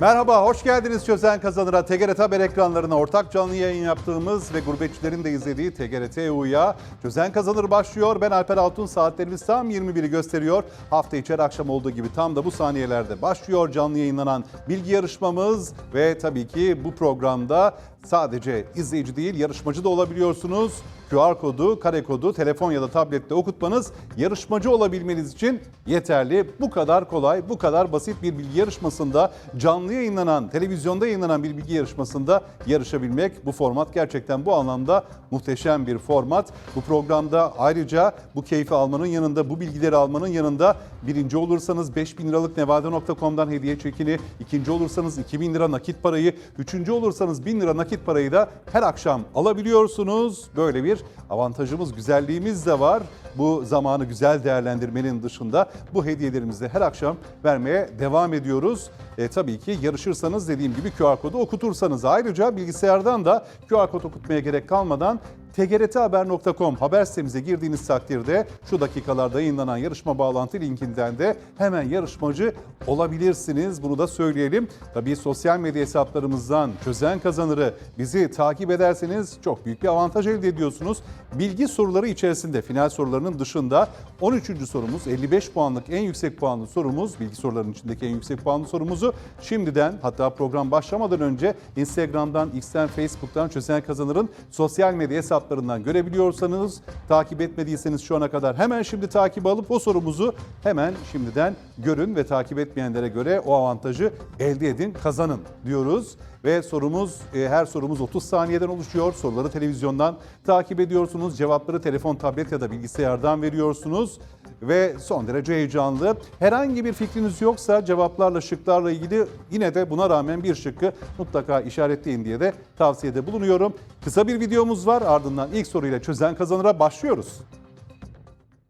Merhaba, hoş geldiniz Çözen Kazanır'a. TGRT Haber ekranlarına ortak canlı yayın yaptığımız ve gurbetçilerin de izlediği TGRT EU'ya Çözen Kazanır başlıyor. Ben Alper Altun, saatlerimiz tam 21'i gösteriyor. Hafta içeri akşam olduğu gibi tam da bu saniyelerde başlıyor canlı yayınlanan bilgi yarışmamız. Ve tabii ki bu programda sadece izleyici değil yarışmacı da olabiliyorsunuz. QR kodu, kare kodu, telefon ya da tablette okutmanız yarışmacı olabilmeniz için yeterli. Bu kadar kolay, bu kadar basit bir bilgi yarışmasında canlı yayınlanan, televizyonda yayınlanan bir bilgi yarışmasında yarışabilmek bu format gerçekten bu anlamda muhteşem bir format. Bu programda ayrıca bu keyfi almanın yanında, bu bilgileri almanın yanında birinci olursanız 5000 liralık nevada.com'dan hediye çekini, ikinci olursanız 2000 lira nakit parayı, üçüncü olursanız 1000 lira nakit parayı da her akşam alabiliyorsunuz. Böyle bir avantajımız, güzelliğimiz de var. Bu zamanı güzel değerlendirmenin dışında bu hediyelerimizi her akşam vermeye devam ediyoruz. E, tabii ki yarışırsanız dediğim gibi QR kodu okutursanız ayrıca bilgisayardan da QR kod okutmaya gerek kalmadan tgrthaber.com haber sitemize girdiğiniz takdirde şu dakikalarda yayınlanan yarışma bağlantı linkinden de hemen yarışmacı olabilirsiniz. Bunu da söyleyelim. Tabii sosyal medya hesaplarımızdan çözen kazanırı bizi takip ederseniz çok büyük bir avantaj elde ediyorsunuz. Bilgi soruları içerisinde final sorularının dışında 13. sorumuz 55 puanlık en yüksek puanlı sorumuz bilgi sorularının içindeki en yüksek puanlı sorumuzu şimdiden hatta program başlamadan önce Instagram'dan, X'ten, Facebook'tan çözen kazanırın sosyal medya hesaplarından görebiliyorsanız takip etmediyseniz şu ana kadar hemen şimdi takip alıp o sorumuzu hemen şimdiden görün ve takip etmeyenlere göre o avantajı elde edin, kazanın diyoruz. Ve sorumuz e, her sorumuz 30 saniyeden oluşuyor. Soruları televizyondan takip ediyorsunuz. Cevapları telefon, tablet ya da bilgisayardan veriyorsunuz. Ve son derece heyecanlı. Herhangi bir fikriniz yoksa cevaplarla, şıklarla ilgili yine de buna rağmen bir şıkkı mutlaka işaretleyin diye de tavsiyede bulunuyorum. Kısa bir videomuz var ardından ilk soruyla çözen kazanıra başlıyoruz.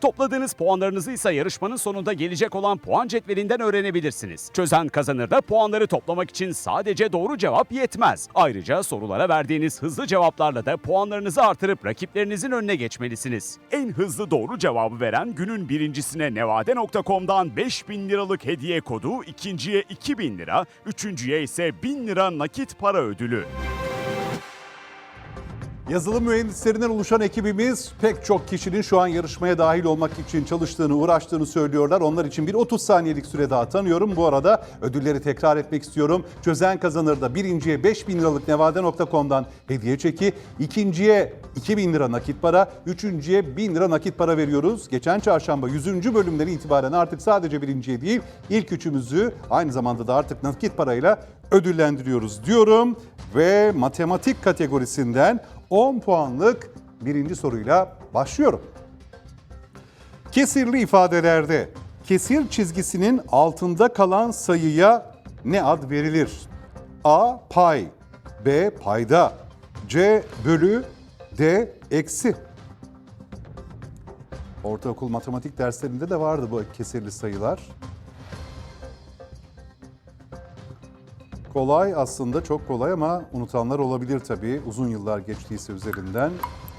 Topladığınız puanlarınızı ise yarışmanın sonunda gelecek olan puan cetvelinden öğrenebilirsiniz. Çözen kazanır puanları toplamak için sadece doğru cevap yetmez. Ayrıca sorulara verdiğiniz hızlı cevaplarla da puanlarınızı artırıp rakiplerinizin önüne geçmelisiniz. En hızlı doğru cevabı veren günün birincisine nevade.com'dan 5000 liralık hediye kodu, ikinciye 2000 lira, üçüncüye ise 1000 lira nakit para ödülü. Yazılım mühendislerinden oluşan ekibimiz pek çok kişinin şu an yarışmaya dahil olmak için çalıştığını, uğraştığını söylüyorlar. Onlar için bir 30 saniyelik süre daha tanıyorum. Bu arada ödülleri tekrar etmek istiyorum. Çözen kazanır da birinciye 5000 liralık nevade.com'dan hediye çeki, ikinciye 2000 lira nakit para, üçüncüye 1000 lira nakit para veriyoruz. Geçen çarşamba 100. bölümden itibaren artık sadece birinciye değil, ilk üçümüzü aynı zamanda da artık nakit parayla ödüllendiriyoruz diyorum. Ve matematik kategorisinden 10 puanlık birinci soruyla başlıyorum. Kesirli ifadelerde kesir çizgisinin altında kalan sayıya ne ad verilir? A. Pay B. Payda C. Bölü D. Eksi Ortaokul matematik derslerinde de vardı bu kesirli sayılar. Kolay aslında çok kolay ama unutanlar olabilir tabii. Uzun yıllar geçtiyse üzerinden.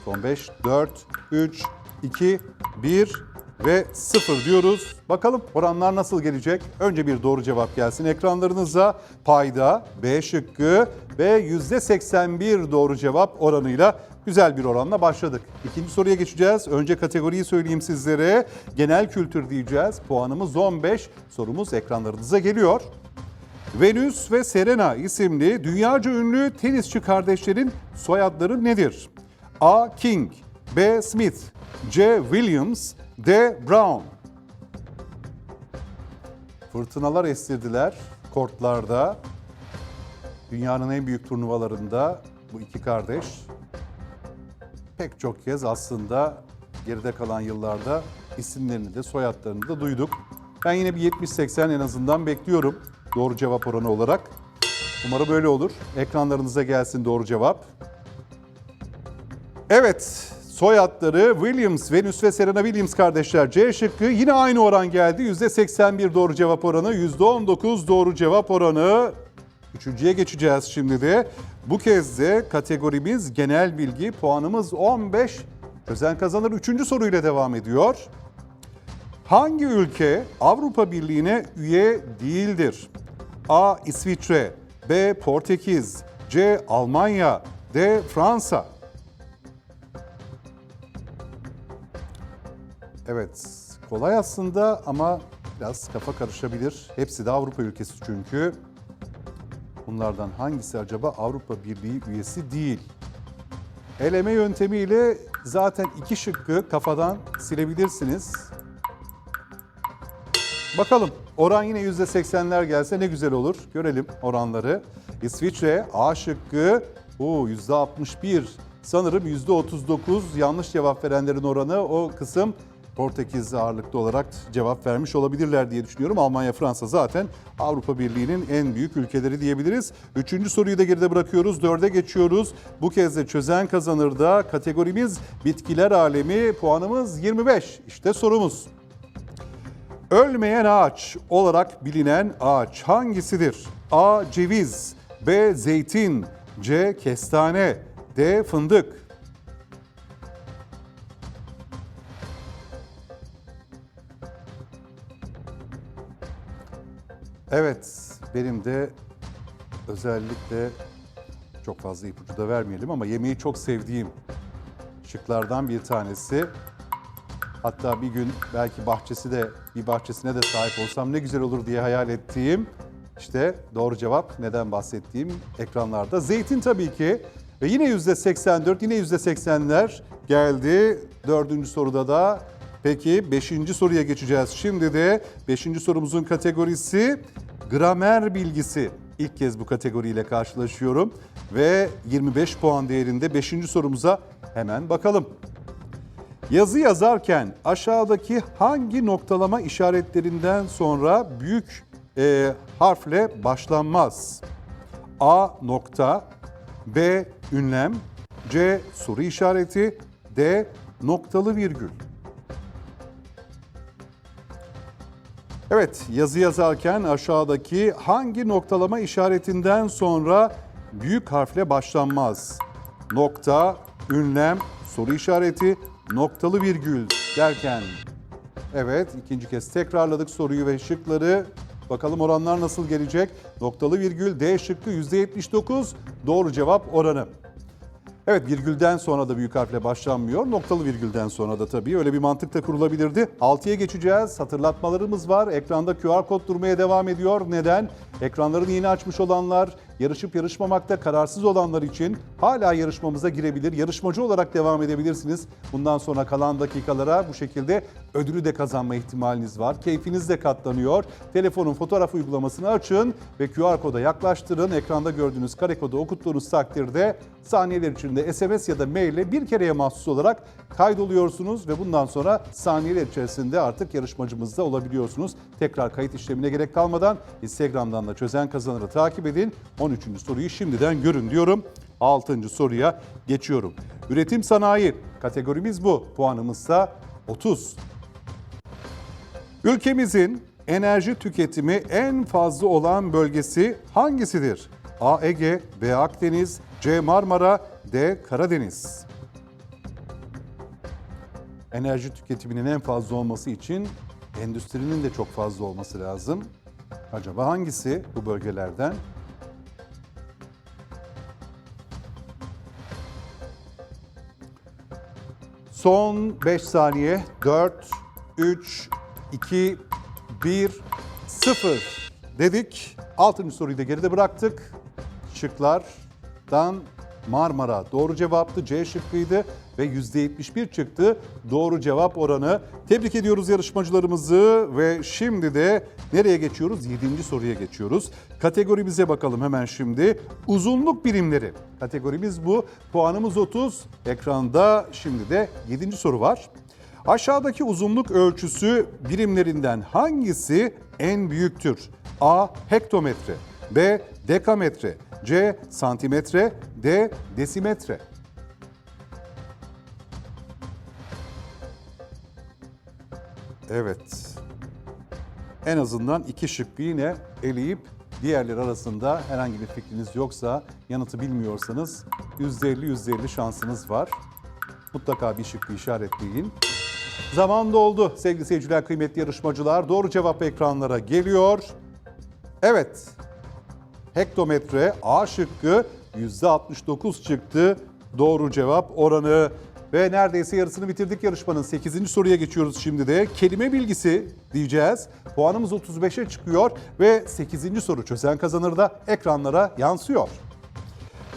Son 5, 4, 3, 2, 1 ve 0 diyoruz. Bakalım oranlar nasıl gelecek? Önce bir doğru cevap gelsin ekranlarınıza. Payda B şıkkı ve %81 doğru cevap oranıyla güzel bir oranla başladık. İkinci soruya geçeceğiz. Önce kategoriyi söyleyeyim sizlere. Genel kültür diyeceğiz. Puanımız 15. Sorumuz ekranlarınıza geliyor. Venüs ve Serena isimli dünyaca ünlü tenisçi kardeşlerin soyadları nedir? A. King B. Smith C. Williams D. Brown Fırtınalar estirdiler kortlarda. Dünyanın en büyük turnuvalarında bu iki kardeş pek çok kez aslında geride kalan yıllarda isimlerini de soyadlarını da duyduk. Ben yine bir 70-80 en azından bekliyorum. Doğru cevap oranı olarak. Umarım böyle olur. Ekranlarınıza gelsin doğru cevap. Evet, soyadları Williams, Venus ve Serena Williams kardeşler. C şıkkı yine aynı oran geldi. %81 doğru cevap oranı, %19 doğru cevap oranı. Üçüncüye geçeceğiz şimdi de. Bu kez de kategorimiz genel bilgi, puanımız 15. Özen kazanır. Üçüncü soruyla devam ediyor. Hangi ülke Avrupa Birliği'ne üye değildir? A. İsviçre B. Portekiz C. Almanya D. Fransa Evet, kolay aslında ama biraz kafa karışabilir. Hepsi de Avrupa ülkesi çünkü. Bunlardan hangisi acaba Avrupa Birliği üyesi değil? Eleme yöntemiyle zaten iki şıkkı kafadan silebilirsiniz. Bakalım oran yine %80'ler gelse ne güzel olur. Görelim oranları. İsviçre A şıkkı o %61 sanırım %39 yanlış cevap verenlerin oranı o kısım Portekiz ağırlıklı olarak cevap vermiş olabilirler diye düşünüyorum. Almanya, Fransa zaten Avrupa Birliği'nin en büyük ülkeleri diyebiliriz. Üçüncü soruyu da geride bırakıyoruz. Dörde geçiyoruz. Bu kez de çözen kazanır da kategorimiz bitkiler alemi puanımız 25. İşte sorumuz. Ölmeyen ağaç olarak bilinen ağaç hangisidir? A. Ceviz B. Zeytin C. Kestane D. Fındık Evet, benim de özellikle çok fazla ipucu da vermeyelim ama yemeği çok sevdiğim şıklardan bir tanesi. Hatta bir gün belki bahçesi de bir bahçesine de sahip olsam ne güzel olur diye hayal ettiğim işte doğru cevap neden bahsettiğim ekranlarda. Zeytin tabii ki ve yine yüzde 84 yine yüzde 80'ler geldi. Dördüncü soruda da peki beşinci soruya geçeceğiz. Şimdi de beşinci sorumuzun kategorisi gramer bilgisi. İlk kez bu kategoriyle karşılaşıyorum ve 25 puan değerinde beşinci sorumuza hemen bakalım. Yazı yazarken aşağıdaki hangi noktalama işaretlerinden sonra büyük e, harfle başlanmaz? A nokta, B ünlem, C soru işareti, D noktalı virgül. Evet, yazı yazarken aşağıdaki hangi noktalama işaretinden sonra büyük harfle başlanmaz? Nokta, ünlem, soru işareti, noktalı virgül derken. Evet, ikinci kez tekrarladık soruyu ve şıkları. Bakalım oranlar nasıl gelecek? Noktalı virgül D şıkkı %79 doğru cevap oranı. Evet virgülden sonra da büyük harfle başlanmıyor. Noktalı virgülden sonra da tabii öyle bir mantık da kurulabilirdi. 6'ya geçeceğiz. Hatırlatmalarımız var. Ekranda QR kod durmaya devam ediyor. Neden? Ekranlarını yeni açmış olanlar, yarışıp yarışmamakta kararsız olanlar için hala yarışmamıza girebilir. Yarışmacı olarak devam edebilirsiniz. Bundan sonra kalan dakikalara bu şekilde ödülü de kazanma ihtimaliniz var. Keyfiniz de katlanıyor. Telefonun fotoğraf uygulamasını açın ve QR koda yaklaştırın. Ekranda gördüğünüz kare kodu okuttuğunuz takdirde saniyeler içinde SMS ya da mail ile bir kereye mahsus olarak kaydoluyorsunuz ve bundan sonra saniyeler içerisinde artık yarışmacımızda olabiliyorsunuz. Tekrar kayıt işlemine gerek kalmadan Instagram'dan da çözen kazanırı takip edin. 13. soruyu şimdiden görün diyorum. 6. soruya geçiyorum. Üretim sanayi kategorimiz bu. Puanımızsa 30. Ülkemizin enerji tüketimi en fazla olan bölgesi hangisidir? A. Ege, B. Akdeniz, C. Marmara, D. Karadeniz. Enerji tüketiminin en fazla olması için endüstrinin de çok fazla olması lazım. Acaba hangisi bu bölgelerden? Son 5 saniye. 4, 3, 2, 1, 0 dedik. Altıncı soruyu da geride bıraktık. Şıklardan Marmara doğru cevaptı. C şıkkıydı ve %71 çıktı doğru cevap oranı. Tebrik ediyoruz yarışmacılarımızı ve şimdi de nereye geçiyoruz? 7. soruya geçiyoruz. Kategorimize bakalım hemen şimdi. Uzunluk birimleri. Kategorimiz bu. Puanımız 30. Ekranda şimdi de 7. soru var. Aşağıdaki uzunluk ölçüsü birimlerinden hangisi en büyüktür? A. Hektometre B. Dekametre C. Santimetre D. Desimetre Evet. En azından iki şıkkı yine eleyip diğerleri arasında herhangi bir fikriniz yoksa yanıtı bilmiyorsanız %50 %50 şansınız var. Mutlaka bir şıkkı işaretleyin. Zaman doldu sevgili seyirciler, kıymetli yarışmacılar. Doğru cevap ekranlara geliyor. Evet, hektometre A şıkkı %69 çıktı. Doğru cevap oranı. Ve neredeyse yarısını bitirdik yarışmanın. 8. soruya geçiyoruz şimdi de. Kelime bilgisi diyeceğiz. Puanımız 35'e çıkıyor ve 8. soru çözen kazanır da ekranlara yansıyor.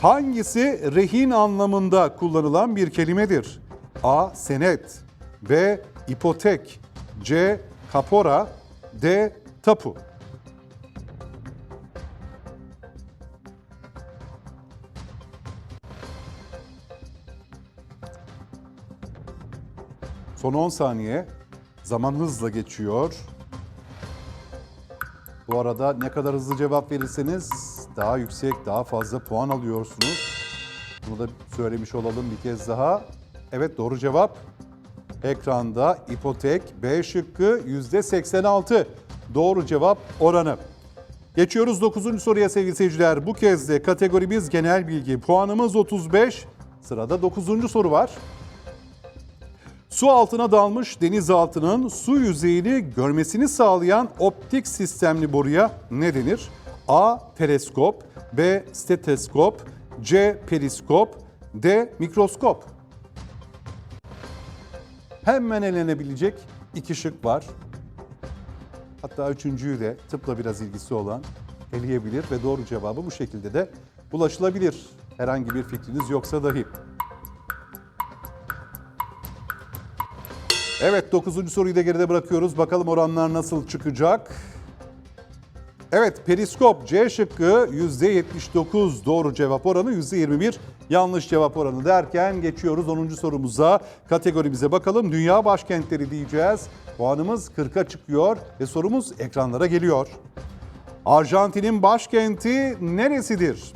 Hangisi rehin anlamında kullanılan bir kelimedir? A. Senet B. ipotek C. Kapora D. Tapu Son 10 saniye. Zaman hızla geçiyor. Bu arada ne kadar hızlı cevap verirseniz daha yüksek, daha fazla puan alıyorsunuz. Bunu da söylemiş olalım bir kez daha. Evet doğru cevap. Ekranda ipotek B şıkkı %86. Doğru cevap oranı. Geçiyoruz 9. soruya sevgili seyirciler. Bu kez de kategorimiz genel bilgi. Puanımız 35. Sırada 9. soru var. Su altına dalmış denizaltının su yüzeyini görmesini sağlayan optik sistemli boruya ne denir? A. Teleskop B. Steteskop C. Periskop D. Mikroskop Hemen elenebilecek iki şık var. Hatta üçüncüyü de tıpla biraz ilgisi olan eleyebilir ve doğru cevabı bu şekilde de ulaşılabilir. Herhangi bir fikriniz yoksa dahi. Evet 9. soruyu da geride bırakıyoruz. Bakalım oranlar nasıl çıkacak? Evet periskop C şıkkı %79 doğru cevap oranı %21 yanlış cevap oranı derken geçiyoruz 10. sorumuza. Kategorimize bakalım. Dünya başkentleri diyeceğiz. Puanımız 40'a çıkıyor ve sorumuz ekranlara geliyor. Arjantin'in başkenti neresidir?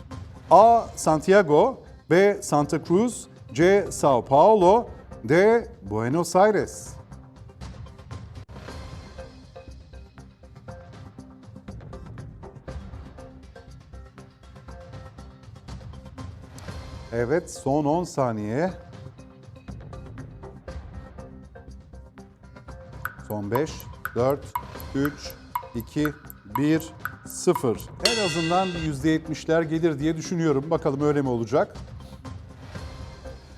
A. Santiago B. Santa Cruz C. Sao Paulo D. Buenos Aires Evet son 10 saniye. Son 5, 4, 3, 2, 1, 0. En azından %70'ler gelir diye düşünüyorum. Bakalım öyle mi olacak?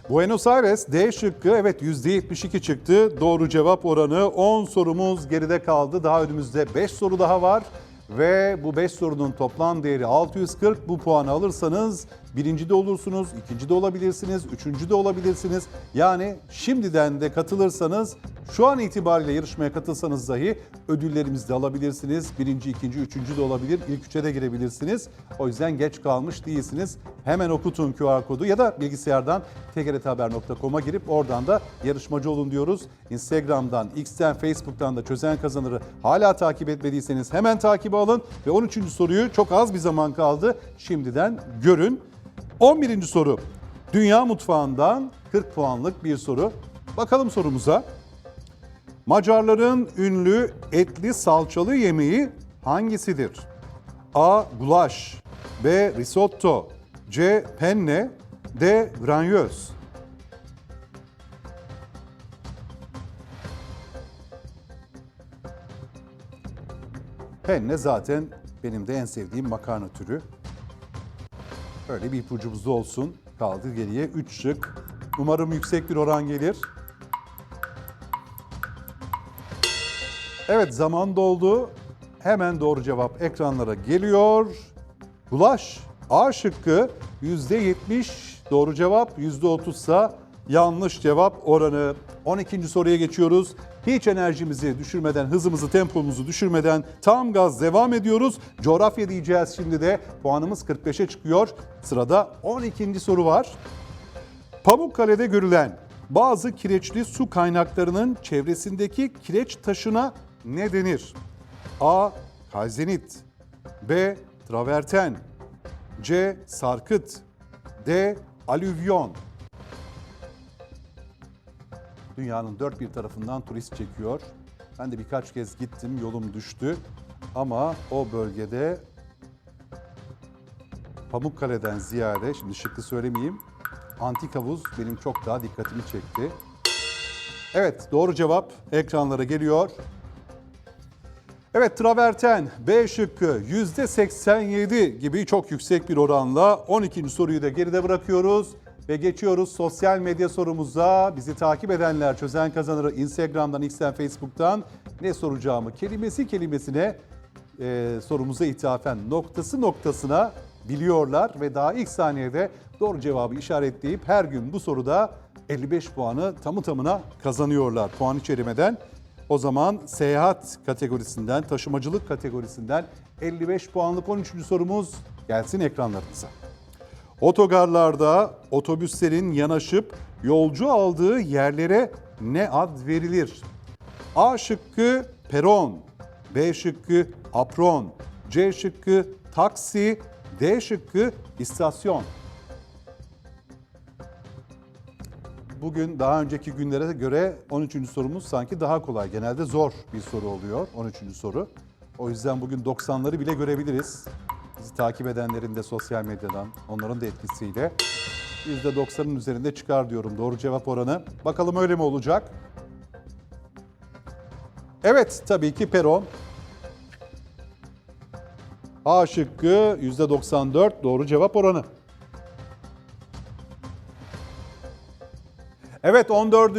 Buenos Aires D şıkkı evet %72 çıktı. Doğru cevap oranı 10 sorumuz geride kaldı. Daha önümüzde 5 soru daha var. Ve bu 5 sorunun toplam değeri 640. Bu puanı alırsanız birinci de olursunuz, ikinci de olabilirsiniz, üçüncü de olabilirsiniz. Yani şimdiden de katılırsanız şu an itibariyle yarışmaya katılsanız dahi ödüllerimizi de alabilirsiniz. Birinci, ikinci, üçüncü de olabilir. İlk üçe de girebilirsiniz. O yüzden geç kalmış değilsiniz. Hemen okutun QR kodu ya da bilgisayardan tgrthaber.com'a girip oradan da yarışmacı olun diyoruz. Instagram'dan, X'ten, Facebook'tan da çözen kazanırı hala takip etmediyseniz hemen takibe alın. Ve 13. soruyu çok az bir zaman kaldı. Şimdiden görün. 11. soru. Dünya mutfağından 40 puanlık bir soru. Bakalım sorumuza. Macarların ünlü etli salçalı yemeği hangisidir? A. Gulaş B. Risotto C. Penne D. Granjöz Penne zaten benim de en sevdiğim makarna türü. Öyle bir ipucumuz da olsun. Kaldı geriye 3 şık. Umarım yüksek bir oran gelir. Evet zaman doldu. Hemen doğru cevap ekranlara geliyor. Gulaş A şıkkı %70 doğru cevap %30 ise yanlış cevap oranı. 12. soruya geçiyoruz. Hiç enerjimizi düşürmeden, hızımızı, tempomuzu düşürmeden tam gaz devam ediyoruz. Coğrafya diyeceğiz şimdi de. Puanımız 45'e çıkıyor. Sırada 12. soru var. Pamukkale'de görülen bazı kireçli su kaynaklarının çevresindeki kireç taşına ne denir? A. Kalzenit B. Traverten C. Sarkıt D. Alüvyon Dünyanın dört bir tarafından turist çekiyor. Ben de birkaç kez gittim, yolum düştü. Ama o bölgede Pamukkale'den ziyade, şimdi şıkkı söylemeyeyim, antik havuz benim çok daha dikkatimi çekti. Evet, doğru cevap ekranlara geliyor. Evet, traverten B şıkkı %87 gibi çok yüksek bir oranla 12. soruyu da geride bırakıyoruz. Ve geçiyoruz sosyal medya sorumuza. Bizi takip edenler çözen kazanır Instagram'dan, X'ten, Facebook'tan ne soracağımı kelimesi kelimesine e, sorumuza ithafen noktası noktasına biliyorlar. Ve daha ilk saniyede doğru cevabı işaretleyip her gün bu soruda 55 puanı tamı tamına kazanıyorlar puan içerimeden. O zaman seyahat kategorisinden, taşımacılık kategorisinden 55 puanlık 13. sorumuz gelsin ekranlarınıza. Otogarlarda otobüslerin yanaşıp yolcu aldığı yerlere ne ad verilir? A şıkkı peron, B şıkkı apron, C şıkkı taksi, D şıkkı istasyon. Bugün daha önceki günlere göre 13. sorumuz sanki daha kolay. Genelde zor bir soru oluyor 13. soru. O yüzden bugün 90'ları bile görebiliriz. Bizi takip edenlerin de sosyal medyadan, onların da etkisiyle %90'ın üzerinde çıkar diyorum doğru cevap oranı. Bakalım öyle mi olacak? Evet tabii ki peron. A şıkkı %94 doğru cevap oranı. Evet 14.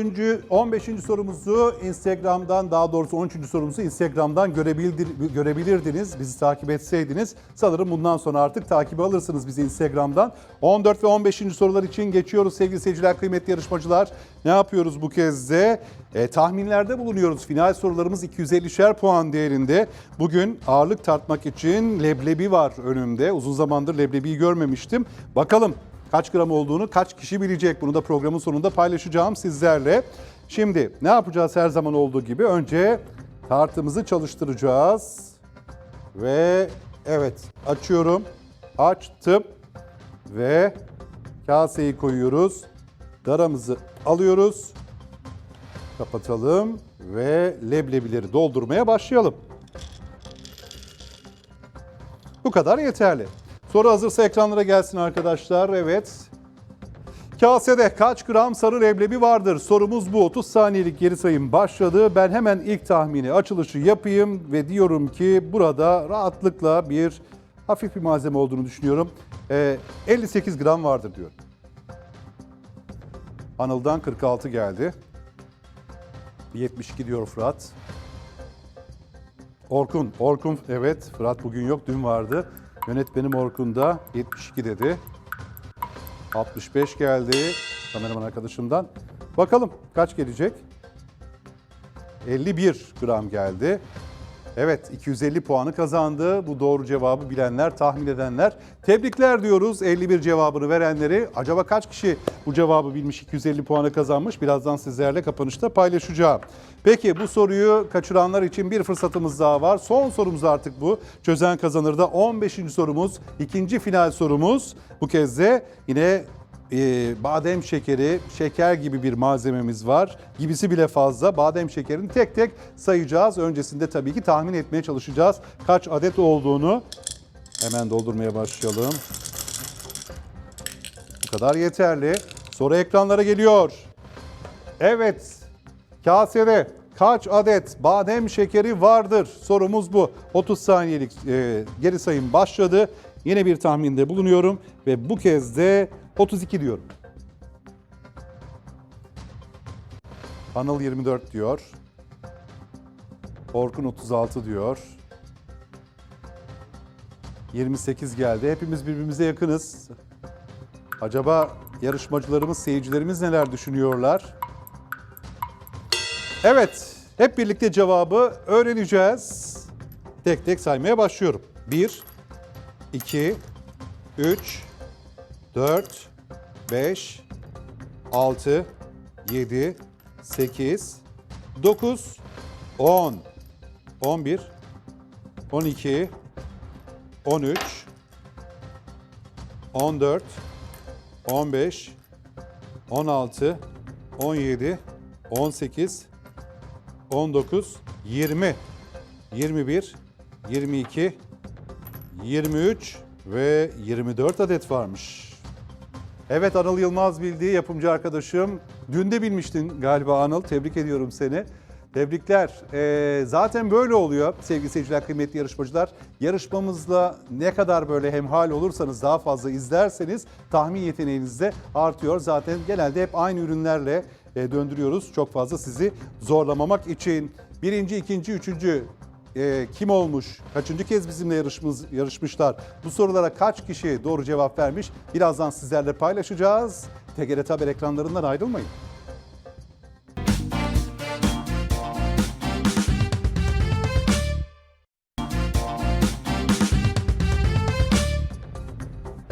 15. sorumuzu Instagram'dan daha doğrusu 13. sorumuzu Instagram'dan görebildir, görebilirdiniz. Bizi takip etseydiniz sanırım bundan sonra artık takibi alırsınız bizi Instagram'dan. 14 ve 15. sorular için geçiyoruz sevgili seyirciler, kıymetli yarışmacılar. Ne yapıyoruz bu kez de? E, tahminlerde bulunuyoruz. Final sorularımız 250'şer puan değerinde. Bugün ağırlık tartmak için leblebi var önümde. Uzun zamandır leblebiyi görmemiştim. Bakalım Kaç gram olduğunu kaç kişi bilecek bunu da programın sonunda paylaşacağım sizlerle. Şimdi ne yapacağız her zaman olduğu gibi önce tartımızı çalıştıracağız. Ve evet açıyorum. Açtım ve kaseyi koyuyoruz. Daramızı alıyoruz. Kapatalım ve leblebileri doldurmaya başlayalım. Bu kadar yeterli. Soru hazırsa ekranlara gelsin arkadaşlar. Evet. Kasede kaç gram sarı leblebi vardır? Sorumuz bu. 30 saniyelik geri sayım başladı. Ben hemen ilk tahmini açılışı yapayım ve diyorum ki burada rahatlıkla bir hafif bir malzeme olduğunu düşünüyorum. Ee, 58 gram vardır diyorum. Anıl'dan 46 geldi. 72 diyor Fırat. Orkun, Orkun evet Fırat bugün yok dün vardı. Yönetmenim Orkun da 72 dedi. 65 geldi kameraman arkadaşımdan. Bakalım kaç gelecek? 51 gram geldi. Evet 250 puanı kazandı. Bu doğru cevabı bilenler, tahmin edenler. Tebrikler diyoruz 51 cevabını verenleri. Acaba kaç kişi bu cevabı bilmiş 250 puanı kazanmış? Birazdan sizlerle kapanışta paylaşacağım. Peki bu soruyu kaçıranlar için bir fırsatımız daha var. Son sorumuz artık bu. Çözen kazanır da 15. sorumuz, ikinci final sorumuz. Bu kez de yine e, badem şekeri, şeker gibi bir malzememiz var. Gibisi bile fazla. Badem şekerini tek tek sayacağız. Öncesinde tabii ki tahmin etmeye çalışacağız. Kaç adet olduğunu. Hemen doldurmaya başlayalım. Bu kadar yeterli. Soru ekranlara geliyor. Evet. Kasede kaç adet badem şekeri vardır? Sorumuz bu. 30 saniyelik e, geri sayım başladı. Yine bir tahminde bulunuyorum ve bu kez de 32 diyorum. Anıl 24 diyor. Orkun 36 diyor. 28 geldi. Hepimiz birbirimize yakınız. Acaba yarışmacılarımız, seyircilerimiz neler düşünüyorlar? Evet, hep birlikte cevabı öğreneceğiz. Tek tek saymaya başlıyorum. 1, 2, 3, 4, 5, 6, 7, 8, 9, 10, 11, 12, 13, 14, 15, 16, 17, 18, 19, 20, 21, 22, 23 ve 24 adet varmış. Evet Anıl Yılmaz bildiği yapımcı arkadaşım. Dün de bilmiştin galiba Anıl. Tebrik ediyorum seni. Tebrikler. Ee, zaten böyle oluyor sevgili seyirciler, kıymetli yarışmacılar. Yarışmamızla ne kadar böyle hemhal olursanız, daha fazla izlerseniz tahmin yeteneğiniz de artıyor. Zaten genelde hep aynı ürünlerle e, döndürüyoruz. Çok fazla sizi zorlamamak için. Birinci, ikinci, üçüncü e, kim olmuş, kaçıncı kez bizimle yarışmış, yarışmışlar, bu sorulara kaç kişi doğru cevap vermiş birazdan sizlerle paylaşacağız. TGRT Haber ekranlarından ayrılmayın.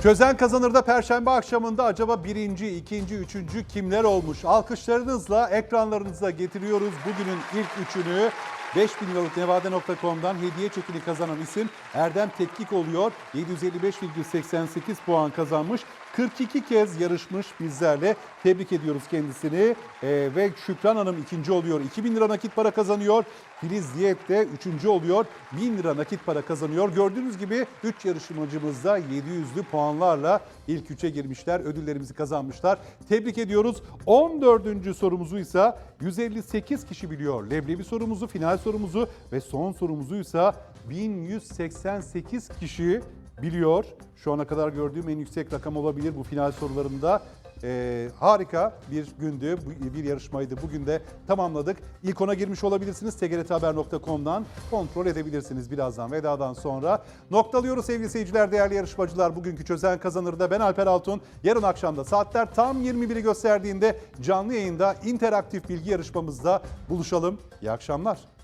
Çözen kazanırda Perşembe akşamında acaba birinci, ikinci, üçüncü kimler olmuş? Alkışlarınızla ekranlarınıza getiriyoruz bugünün ilk üçünü. 5000 liralık nevade.com'dan hediye çekini kazanan isim Erdem Tetkik oluyor. 755,88 puan kazanmış. 42 kez yarışmış bizlerle. Tebrik ediyoruz kendisini. Ee, ve Şükran Hanım ikinci oluyor. 2000 lira nakit para kazanıyor. Filiz Diyet de üçüncü oluyor. 1000 lira nakit para kazanıyor. Gördüğünüz gibi 3 yarışmacımız da 700'lü puanlarla ilk 3'e girmişler. Ödüllerimizi kazanmışlar. Tebrik ediyoruz. 14. sorumuzu ise 158 kişi biliyor. Leblebi sorumuzu, final sorumuzu ve son sorumuzu ise 1188 kişi biliyor. Şu ana kadar gördüğüm en yüksek rakam olabilir bu final sorularında. Ee, harika bir gündü, bir yarışmaydı. Bugün de tamamladık. İlk ona girmiş olabilirsiniz. tgrthaber.com'dan kontrol edebilirsiniz birazdan vedadan sonra. Noktalıyoruz sevgili seyirciler, değerli yarışmacılar. Bugünkü çözen kazanır da ben Alper Altun. Yarın akşamda saatler tam 21'i gösterdiğinde canlı yayında interaktif bilgi yarışmamızda buluşalım. İyi akşamlar.